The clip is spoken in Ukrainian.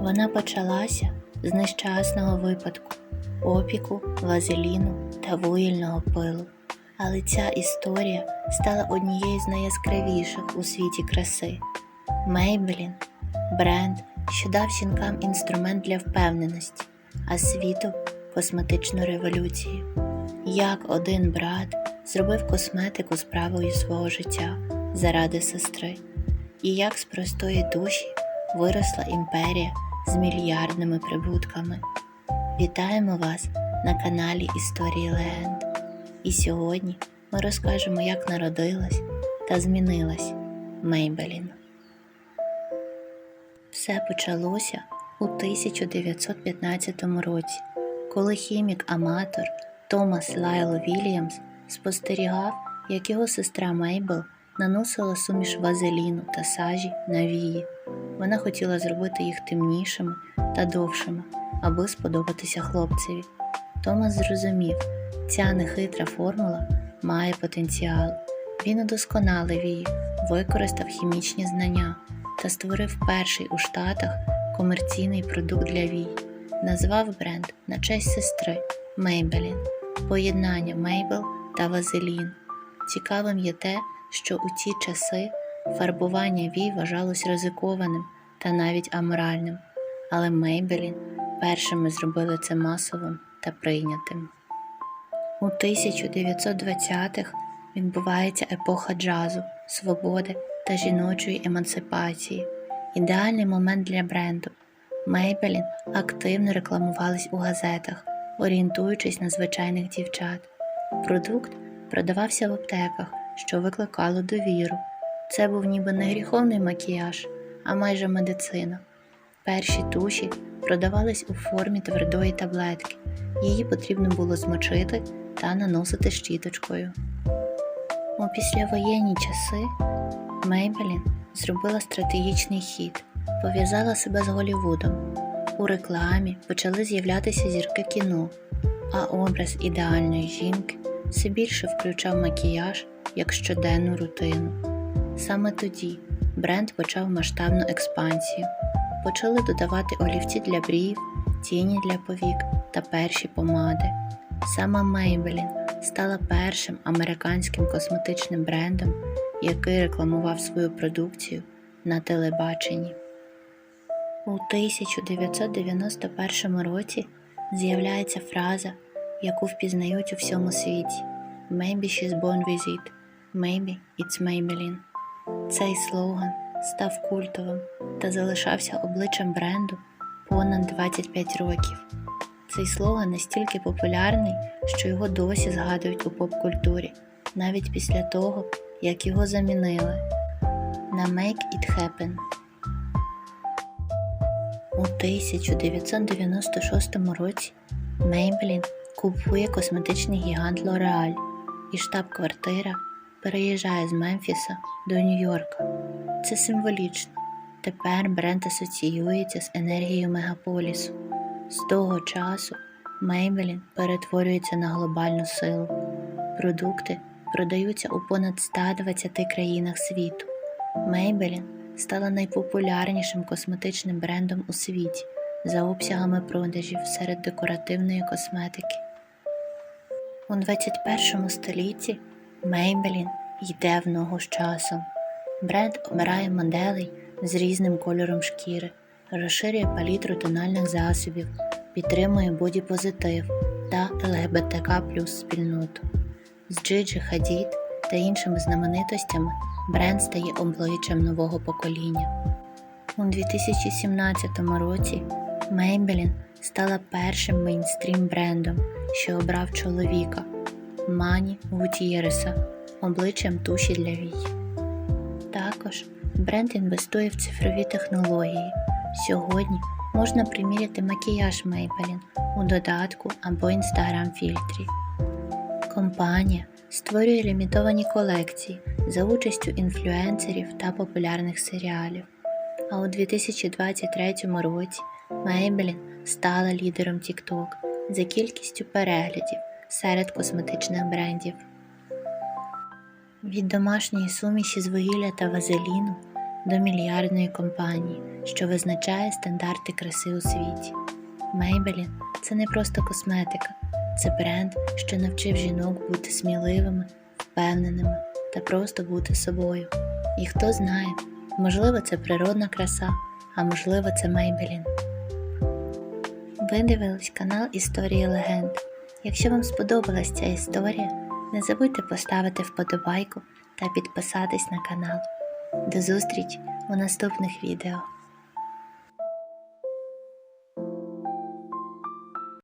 Вона почалася з нещасного випадку, опіку, вазеліну та вугільного пилу. Але ця історія стала однією з найяскравіших у світі краси. Maybelline – бренд, що дав жінкам інструмент для впевненості, а світу косметичну революцію. Як один брат зробив косметику справою свого життя заради сестри, і як з простої душі виросла імперія з мільярдними прибутками. Вітаємо вас на каналі Історії Легенд. І сьогодні ми розкажемо, як народилась та змінилась Мейбелін. Все почалося у 1915 році, коли хімік-аматор Томас Лайло Вільямс спостерігав, як його сестра Мейбл наносила суміш вазеліну та сажі на вії. Вона хотіла зробити їх темнішими та довшими, аби сподобатися хлопцеві. Томас зрозумів, ця нехитра формула має потенціал. Він удосконалив її, використав хімічні знання та створив перший у Штатах комерційний продукт для вій. Назвав бренд на честь сестри Maybelline, поєднання Мейбл та Вазелін. Цікавим є те, що у ті часи фарбування вій вважалось ризикованим та навіть аморальним, але Maybelline першими зробили це масовим та прийнятим. У 1920-х відбувається епоха джазу, свободи та жіночої емансипації. Ідеальний момент для бренду. Maybelline активно рекламувались у газетах, орієнтуючись на звичайних дівчат. Продукт продавався в аптеках, що викликало довіру. Це був ніби не гріховний макіяж, а майже медицина. Перші туші продавались у формі твердої таблетки. Її потрібно було змочити та наносити щіточкою. У післявоєнні часи Maybelline зробила стратегічний хід, пов'язала себе з Голлівудом. У рекламі почали з'являтися зірки кіно, а образ ідеальної жінки все більше включав макіяж як щоденну рутину. Саме тоді бренд почав масштабну експансію. Почали додавати олівці для брів, тіні для повік та перші помади. Саме Maybelline стала першим американським косметичним брендом, який рекламував свою продукцію на телебаченні. У 1991 році з'являється фраза, яку впізнають у всьому світі Maybe she's born with it, maybe it's Maybelline. Цей слоган став культовим та залишався обличчям бренду понад 25 років. Цей слоган настільки популярний, що його досі згадують у поп-культурі, навіть після того, як його замінили на Make It Happen. У 1996 році Maybelline купує косметичний гігант L'Oreal і штаб-квартира переїжджає з Мемфіса до Нью-Йорка. Це символічно. Тепер бренд асоціюється з енергією мегаполісу. З того часу Maybelline перетворюється на глобальну силу. Продукти продаються у понад 120 країнах світу. Maybelline стала найпопулярнішим косметичним брендом у світі за обсягами продажів серед декоративної косметики. У 21 столітті Maybelline йде в ногу з часом. Бренд обирає моделей з різним кольором шкіри, розширює палітру тональних засобів, підтримує бодіпозитив та ЛГБТК плюс спільноту. З Джиджі Хадід та іншими знаменитостями бренд стає обличчям нового покоління. У 2017 році Maybelline стала першим мейнстрім брендом, що обрав чоловіка Мані Гутієреса обличчям туші для вій. Також бренд інвестує в цифрові технології. Сьогодні можна приміряти макіяж Maybelline у додатку або Instagram фільтрі. Компанія створює лімітовані колекції за участю інфлюенсерів та популярних серіалів. А у 2023 році Maybelline стала лідером TikTok за кількістю переглядів серед косметичних брендів. Від домашньої суміші з вугілля та вазеліну до мільярдної компанії, що визначає стандарти краси у світі. Maybelline – це не просто косметика, це бренд, що навчив жінок бути сміливими, впевненими та просто бути собою. І хто знає, можливо, це природна краса, а можливо, це Maybelline. Ви дивились канал Історії легенд. Якщо вам сподобалась ця історія, не забудьте поставити вподобайку та підписатись на канал. До зустрічі у наступних відео.